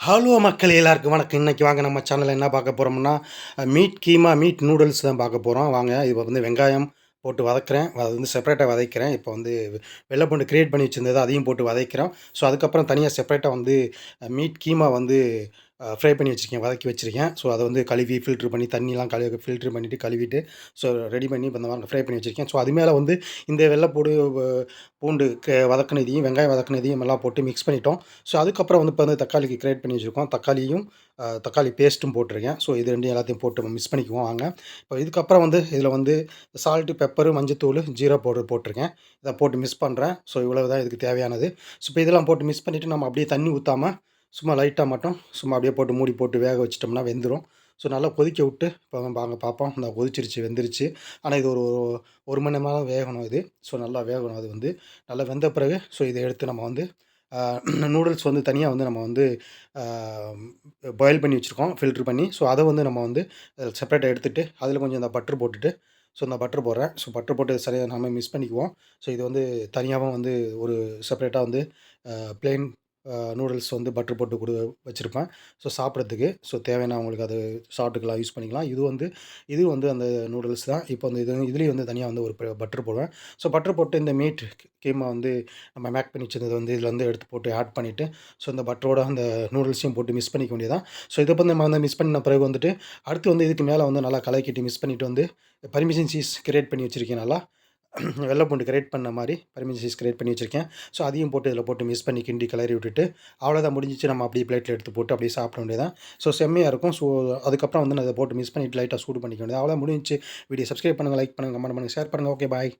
Hello மக்கள் எல்லாருக்கும் வணக்கம். இன்றைக்கி வாங்க நம்ம சேனலில் என்ன பார்க்க போகிறோம்னா மீட் கீமா மீட் நூடுல்ஸ் தான் பார்க்க போகிறோம் வாங்க இப்போ வந்து வெங்காயம் போட்டு வதக்குறேன். அது வந்து செப்பரேட்டாக வதக்கிறேன். இப்போ வந்து வெள்ளைப்பூண்டு கிரியேட் பண்ணி வச்சுருந்தது அதையும் போட்டு வதக்கிறோம். ஸோ அதுக்கப்புறம் தனியாக செப்பரேட்டாக வந்து மீட் கீமா வந்து ஃப்ரை பண்ணி வச்சுருக்கேன் வதக்கி வச்சுருக்கேன். ஸோ அதை வந்து கழுவி ஃபில்ட்ரு பண்ணி தண்ணிலாம் கழுவி ஃபில்ட்ரு பண்ணிவிட்டு கழுவிட்டு ஸோ ரெடி பண்ணி இப்போ இந்த மாதிரி ஃப்ரை பண்ணி வச்சுருக்கேன். ஸோ அது மேலே வந்து இந்த வெள்ளைப்பூடு பூண்டு வதக்கினதையும் வெங்காயம் வதக்குனதையும் எல்லாம் போட்டு மிக்ஸ் பண்ணிட்டோம். ஸோ அதுக்கப்புறம் வந்து இப்போ வந்து தக்காளிக்கு கிரியேட் பண்ணி வச்சுருக்கோம். தக்காளியும் தக்காளி பேஸ்ட்டும் போட்டிருக்கேன். ஸோ இது ரெண்டும் எல்லாத்தையும் போட்டு மிக்ஸ் பண்ணிக்குவோம் வாங்க. இப்போ இதுக்கப்புறம் வந்து இதில் வந்து சால்ட்டு பெப்பரு மஞ்சத்தூள் ஜீரா பவுடர் போட்டிருக்கேன். இதை போட்டு மிக்ஸ் பண்ணுறேன் ஸோ இவ்வளவு தான் இதுக்கு தேவையானது. ஸோ இப்போ இதெல்லாம் போட்டு மிக்ஸ் பண்ணிவிட்டு நம்ம அப்படியே தண்ணி ஊற்றாமல் சும்மா லைட்டாக மட்டும் சும்மா அப்படியே போட்டு மூடி போட்டு வேக வச்சிட்டோம்னா வெந்துடும் ஸோ நல்லா கொதிக்க விட்டு இப்போ வாங்க பார்ப்போம் இந்த கொதிச்சிருச்சு வெந்துருச்சு. ஆனால் இது ஒரு ஒரு- மணி நேரம் வேகணும் இது. ஸோ நல்லா வேகணும் அது வந்து. நல்லா வெந்த பிறகு ஸோ இதை எடுத்து நம்ம வந்து நூடுல்ஸ் வந்து தனியாக வந்து நம்ம வந்து பாயில் பண்ணி வச்சுருக்கோம் ஃபில்ட்ரு பண்ணி. ஸோ அதை வந்து நம்ம வந்து செப்பரேட்டாக எடுத்துகிட்டு அதில் கொஞ்சம் இந்த பட்டர் போட்டுட்டு ஸோ இந்த பட்டர் போடுறேன். ஸோ பட்டர் போட்டு சரியாக நம்ம மிஸ் பண்ணிக்குவோம். ஸோ இது வந்து தனியாகவும் வந்து ஒரு செப்பரேட்டாக வந்து ப்ளெயின் நூடுல்ஸ் வந்து பட்டர் போட்டு கொடு வச்சுருப்பேன். ஸோ சாப்பிட்றதுக்கு ஸோ தேவையான அவங்களுக்கு அது சாப்பிட்டுக்கலாம் யூஸ் பண்ணிக்கலாம். இது வந்து இது வந்து அந்த நூடுல்ஸ் தான். இப்போ வந்து இது இதுலேயும் வந்து தனியாக வந்து ஒரு பட்டர் போடுவேன். ஸோ பட்டர் போட்டு இந்த மீட் கீமா வந்து நம்ம மேக் பண்ணி வச்சிருந்தது வந்து இதில் வந்து எடுத்து போட்டு ஆட் பண்ணிவிட்டு ஸோ இந்த பட்டரோட அந்த நூடுல்ஸையும் போட்டு மிஸ் பண்ணிக்க வேண்டியதான் ஸோ இதை வந்து நம்ம வந்து மிஸ் பண்ண பிறகு வந்துட்டு அடுத்து வந்து இதுக்கு மேலே வந்து நல்லா கலக்கிட்டு மிஸ் பண்ணிவிட்டு வந்து பர்மிஷன் சீஸ் கிரியேட் பண்ணி வச்சுருக்கேன் நல்லா? வெள்ளை பூண்டு கிரேட் பண்ண மாதிரி பர்மிஷன் சீஸ் கிரியேட் பண்ணி வச்சுருக்கேன். ஸோ அதையும் போட்டு இதில் போட்டு மிஸ் பண்ணி கிண்டி கிளறி விட்டுட்டு அவ்வளோதான் முடிஞ்சிச்சு. நம்ம அப்படியே பிளேட்டில் எடுத்து போட்டு அப்படியே சாப்பிட வேண்டியதான் ஸோ செம்மையாக இருக்கும். ஸோ அதுக்கப்புறம் வந்து நான் அதை போட்டு மிஸ் பண்ணிட்டு லைட்டாக சூடு பண்ணிக்க வேண்டியது அவ்வளோ முடிஞ்சிச்சு. வீடியோ சப்ஸ்கிரைப் பண்ணுங்கள் லைக் பண்ணுங்கள் கமெண்ட் பண்ணுங்கள் ஷேர் பண்ணுங்கள் ஓகே பாய்